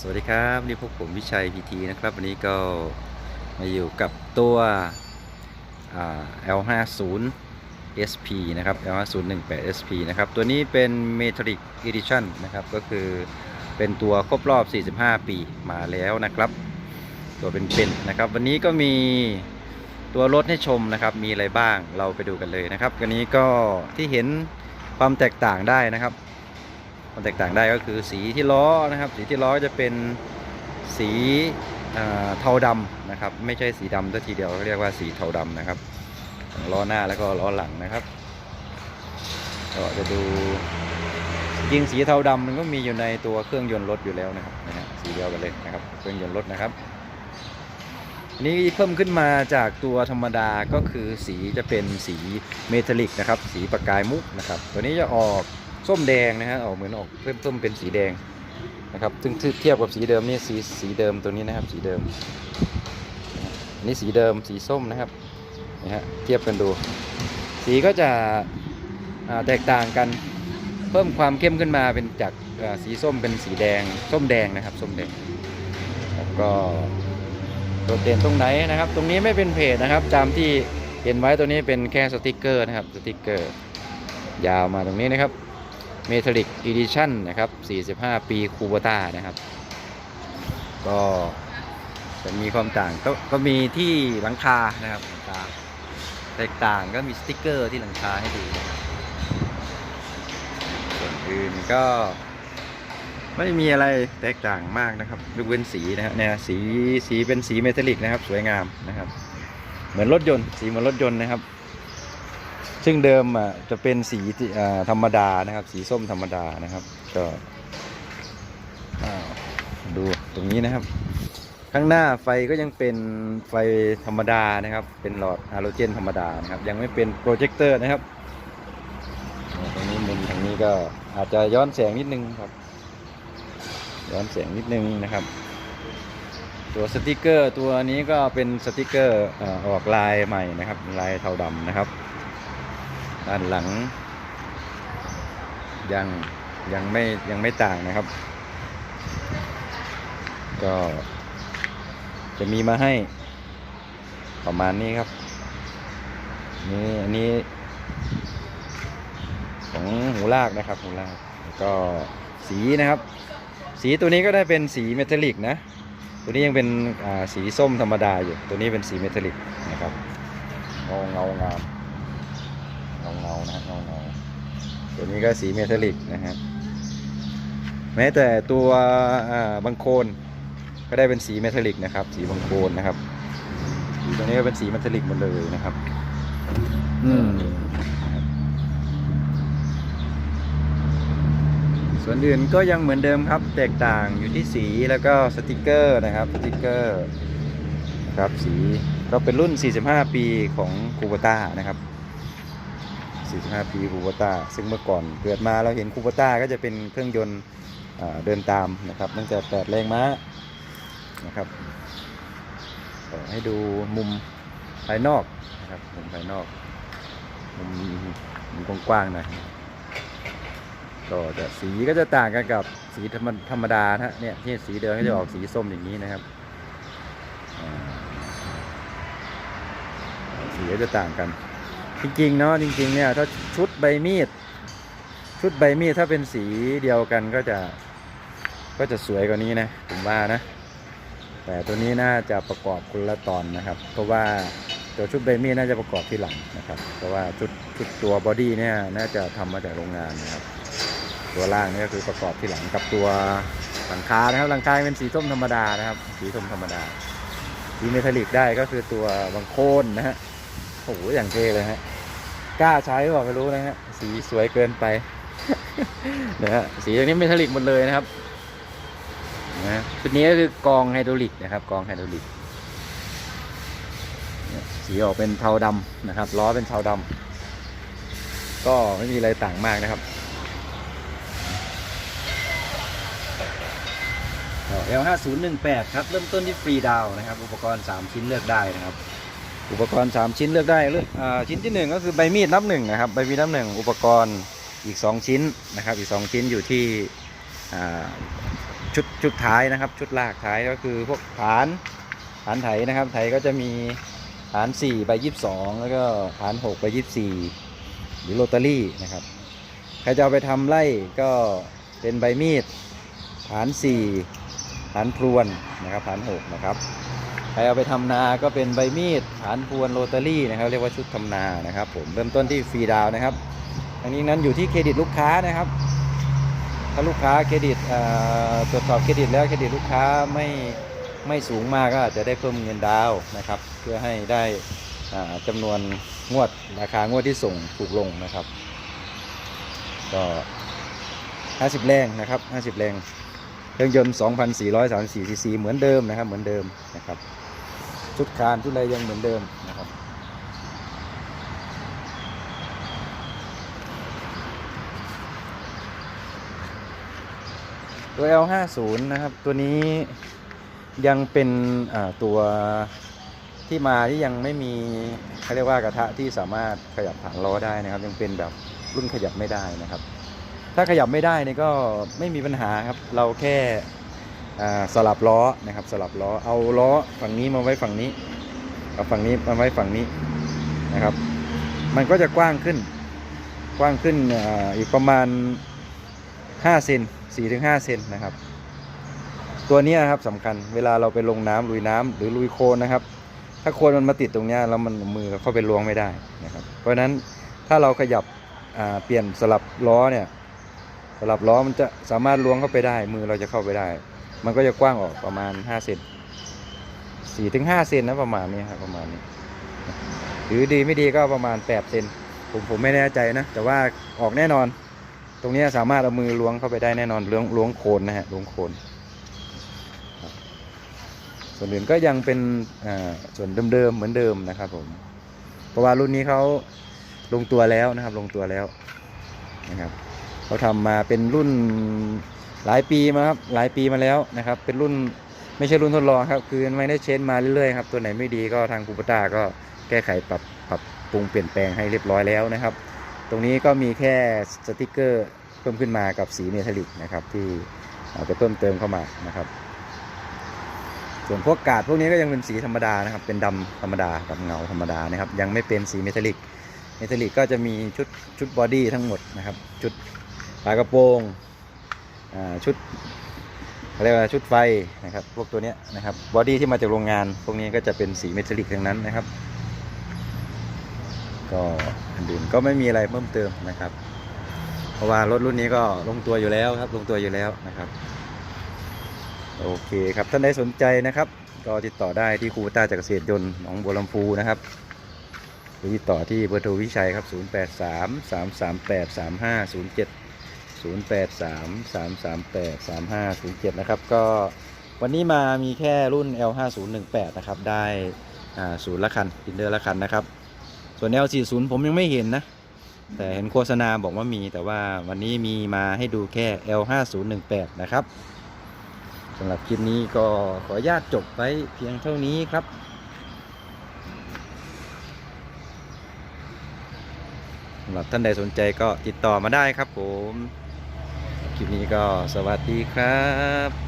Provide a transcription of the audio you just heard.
สวัสดีครับนี่พวกผมวิชัยพีทีนะครับ วันนี้ก็มาอยู่กับตัว L50 SP นะครับ L5018 SP นะครับ ตัวนี้เป็น Metallic Edition นะครับ ก็คือเป็นตัวครบรอบ 45 ปีมาแล้วนะครับ ตัวเป็นๆนะครับ วันนี้ก็มีตัวรถให้ชมนะครับ มีอะไรบ้างเราไปดูกันเลยนะครับวันนี้ก็ที่เห็นความแตกต่างได้นะครับ ความแตกต่างได้ก็คือสีที่ล้อนะครับ สีที่ล้อจะเป็นสีเทาดำนะครับ ไม่ใช่สีดำซะทีเดียวเขาเรียกว่าสีเทาดำนะครับล้อหน้าแล้วก็ล้อหลังนะครับก็จะดูจริงสีเทาดำมันก็มีอยู่ในตัวเครื่องยนต์รถอยู่แล้วนะครับนะฮะสีเดียวกันเลยนะครับ เครื่องยนต์รถนะครับนนี้เพิ่มขึ้นมาจากตัวธรรมดาก็คือสีจะเป็นสีเมทัลลิกนะครับ สีประกายมุกนะครับ ตัวนี้จะออก ส้มแดงนะฮะออกเหมือนออกเพิ่มเพิ่มเป็นสีแดงนะครับซึ่งเทียบกับสีเดิมนี่สีสีเดิมตัวนี้นะครับ สีเดิมอันนี้สีเดิมสีส้มนะครับนะฮะเทียบกันดู สีก็จะแตกต่างกันเพิ่มความเข้มขึ้นมาเป็นจากสีส้มเป็นสีแดง ส้มแดงนะครับ ส้มแดงแล้วก็โดดเด่นตรงไหนนะครับ ตรงนี้ไม่เป็นเพจนะครับตามที่เห็นไว้ตัวนี้เป็นแค่สติกเกอร์นะครับสติกเกอร์ ยาวมาตรงนี้นะครับ เมทัลลิกอีดิชั่นนะครับ 45 ปีคูโบต้านะครับ ก็จะมีความต่างก็ก็มีที่หลังคานะครับหลังคาแตกต่างก็มีสติกเกอร์ที่หลังคาให้ดูนะครับส่วนอื่นก็ไม่มีอะไรแตกต่างมากนะครับยกเว้นสีนะฮะเนี่ยสีสีเป็นสีเมทัลลิกนะครับ สวยงามนะครับ เหมือนรถยนต์สีเหมือนรถยนต์นะครับ ซึ่งเดิมอะจะเป็นสีธรรมดานะครับ สีส้มธรรมดานะครับก็ดูตรงนี้นะครับ ข้างหน้าไฟก็ยังเป็นไฟธรรมดานะครับ เป็นหลอดฮาโลเจนธรรมดานะครับ ยังไม่เป็นโปรเจคเตอร์นะครับตรงนี้มุมทางนี้ก็อาจจะย้อนแสงนิดนึงครับ ย้อนแสงนิดนึงนะครับ ตัวสติกเกอร์ตัวนี้ก็เป็นสติกเกอร์อออกลายใหม่นะครับ ลายเทาดำนะครับ ด้านหลัง ยังยังไม่ยังไม่ต่างนะครับ ก็จะมีมาให้ประมาณนี้ครับ นี่อันนี้ ของหูลากนะครับหูลากแล้วก็สีนะครับ สีตัวนี้ก็ได้เป็นสีเมทัลลิกนะ ตัวนี้ยังเป็นอ่าสีส้มธรรมดาอยู่ ตัวนี้เป็นสีเมทัลลิกนะครับเงาเงางาม เงานะฮะเงาเงาตัวนี้ก็สีเมทัลลิกนะฮะแม้แต่ตัวอ่าบังโคลนก็ได้เป็นสีเมทัลลิกนะครับ สีบังโคลนนะครับสีตัวนี้ก็เป็นสีเมทัลลิกหมดเลยนะครับ อืมส่วนอื่นก็ยังเหมือนเดิมครับ แตกต่างอยู่ที่สีแล้วก็สติกเกอร์นะครับสติกเกอร์นะครับสีก็เป็นรุ่น 45 ปีของคูโบต้านะครับ 45ปีคูโบต้าซึ่งเมื่อก่อนเกิดมาเราเห็นคูโบต้าก็จะเป็นเครื่องยนต์เดินตามนะครับตั้งแต่8แรงม้านะครับให้ดูมุมภายนอกนะครับมุมภายนอกมุมมุมกว้างๆหน่อยก็จะสีก็จะต่างกันกับสีธรรมธรรมดานะฮะเนี่ยที่สีเดิมก็จะออกสีส้มอย่างนี้นะครับสีก็จะต่างกัน จริงๆเนาะจริงๆเนี่ยถ้าชุดใบมีด ชุดใบมีดถ้าเป็นสีเดียวกันก็จะก็จะสวยกว่านี้นะผมว่านะ แต่ตัวนี้น่าจะประกอบคนละตอนนะครับ เพราะว่าตัวชุดใบมีดน่าจะประกอบที่หลังนะครับ เพราะว่าชุดชุดตัวบอดี้เนี่ยน่าจะทำมาจากโรงงานนะครับ ตัวล่างนี่ก็คือประกอบที่หลังกับตัวหลังคานะครับหลังคาเป็นสีส้มธรรมดานะครับ สีส้มธรรมดาสีเมทัลลิกได้ก็คือตัวบางโคนนะฮะ โอ้โหอย่างเท่เลยฮะกล้าใช้หรอเปล่าไม่รู้นะฮะสีสวยเกินไปนะฮะสีตรงนี้เมทัลลิกหมดเลยนะครับนะชุดนี้ก็คือกองไฮดรอลิกนะครับ กองไฮดรอลิกสีออกเป็นเทาดำนะครับล้อเป็นเทาดำก็ไม่มีอะไรต่างมากนะครับเอลห้าศูนย์หนึ่งแปดครับ เริ่มต้นที่ฟรีดาวนะครับ อุปกรณ์3ชิ้นเลือกได้นะครับ อุปกรณ์ 3 ชิ้นเลือกได้เลือกอ่าชิ้นที่ 1 ก็คือใบมีดนับหนึ่งนะครับใบมีดนับหนึ่งอุปกรณ์อีก 2 ชิ้นนะครับ อีก 2 ชิ้นอยู่ที่ชุดชุดท้ายนะครับ ชุดลากท้ายก็คือพวกฐานฐานไถนะครับ ไถก็จะมีฐาน4ใบ22 แล้วก็ฐาน6ใบ24 หรือโรตารี่นะครับใครจะเอาไปทำไล่ก็เป็นใบมีดฐาน 4 ฐานพรวนนะครับฐาน 6 นะครับ ครเอาไปทำนาก็เป็นใบมีดฐานพวนโรตารี่นะครับ เรียกว่าชุดทำนานะครับผมเริ่มต้นที่ฟรีดาวนะครับทั้งนี้นั้นอยู่ที่เครดิตลูกค้านะครับ ถ้าลูกค้าเครดิตตรวจสอบเครดิตแล้วเครดิตลูกค้าไม่ไม่สูงมากก็อาจจะได้เพิ่มเงินดาวนะครับ เพื่อให้ได้อ่าจำนวนงวดราคางวดที่ส่งถูกลงนะครับ ก็ 50 แรงนะครับ 50 แรงเครื่องยนต์ 2,434 ซีซีเหมือนเดิมนะครับ เหมือนเดิมนะครับ ชุดคานชุดอะไรยังเหมือนเดิมนะครับตัว L50 นะครับ ตัวนี้ยังเป็นตัวที่มาที่ยังไม่มีเขาเรียกว่ากระทะที่สามารถขยับฐานล้อได้นะครับ ยังเป็นแบบรุ่นขยับไม่ได้นะครับ ถ้าขยับไม่ได้นี่ก็ไม่มีปัญหาครับ เราแค่ สลับล้อนะครับสลับล้อเอาล้อฝั่งนี้มาไว้ฝั่งนี้เอาฝั่งนี้มาไว้ฝั่งนี้นะครับ มันก็จะกว้างขึ้น กว้างขึ้นออีกประมาณ5เซน4-5เซนนะครับ ตัวนี้ยครับสำคัญเวลาเราไปลงน้ำลุยน้ำหรือลุยโคลนนะครับ ถ้าโคลนมันมาติดตรงเนี้ยแล้วมันมือเข้าไปล้วงไม่ได้นะครับ เพราะฉะนั้นถ้าเราขยับเปลี่ยนสลับล้อเนี่ยสลับล้อมันจะสามารถล้วงเข้าไปได้ มือเราจะเข้าไปได้ มันก็จะกว้างออกประมาณ5เซน4ถึง5เซนนะประมาณนี้ครับประมาณนี้ หรือดีไม่ดีก็ประมาณ8เซนผมผมไม่แน่ใจนะ แต่ว่าออกแน่นอน ตรงนี้สามารถเอามือล้วงเข้าไปได้แน่นอนล้วงล้วงโคนนะฮะล้วงโคนส่วนอื่นก็ยังเป็นอ่าส่วนเดิมๆเหมือนเดิมนะครับผมเพราะว่ารุ่นนี้เขาลงตัวแล้วนะครับ ลงตัวแล้วนะครับเขาทำมาเป็นรุ่น หลายปีมาครับหลายปีมาแล้วนะครับ เป็นรุ่นไม่ใช่รุ่นทดลองครับ คือไม่ได้เชนมาเรื่อยๆครับตัวไหนไม่ดีก็ทางคูปต้าก็แก้ไขปรับปรับปรุงเปลี่ยนแปลงให้เรียบร้อยแล้วนะครับ ตรงนี้ก็มีแค่สติกเกอร์เพิ่มขึ้นมากับสีเมทัลลิกนะครับที่เอาไปเพิ่มเติมเข้ามานะครับ ส่วนพวกกาดพวกนี้ก็ยังเป็นสีธรรมดานะครับ เป็นดำธรรมดาดำเงาธรรมดานะครับ ยังไม่เป็นสีเมทัลลิกเมทัลลิกก็จะมีชุดชุดบอดี้ทั้งหมดนะครับ ชุดฝากระโปรง ชุดเขาเรียกว่าชุดไฟนะครับพวกตัวนี้นะครับบอดี้ที่มาจากโรงงานพวกนี้ก็จะเป็นสีเมทัลลิกทั้งนั้นนะครับ ก็อันอื่นก็ไม่มีอะไรเพิ่มเติมนะครับ เพราะว่ารถรุ่นนี้ก็ลงตัวอยู่แล้วครับ ลงตัวอยู่แล้วนะครับโอเคครับท่านใดสนใจนะครับ ก็ติดต่อได้ที่ครูต้าจากรเกษตรยนต์หนองบัวลำพูนะครับหรือติดต่อที่เบอร์โทรวิชัยครับ 083 338 3507 083 338 3507 นะครับ ก็วันนี้มามีแค่รุ่น L5018 นะครับ ได้ศูนย์ละคันอินเดอร์ละคันนะครับ ส่วน L40 ผมยังไม่เห็นนะ แต่เห็นโฆษณาบอกว่ามี แต่ว่าวันนี้มีมาให้ดูแค่ L5018 นะครับสำหรับคลิปนี้ก็ขออนุญาตจบไว้เพียงเท่านี้ครับสำหรับท่านใดสนใจก็ติดต่อมาได้ครับผม คลิปนี้ก็สวัสดีครับ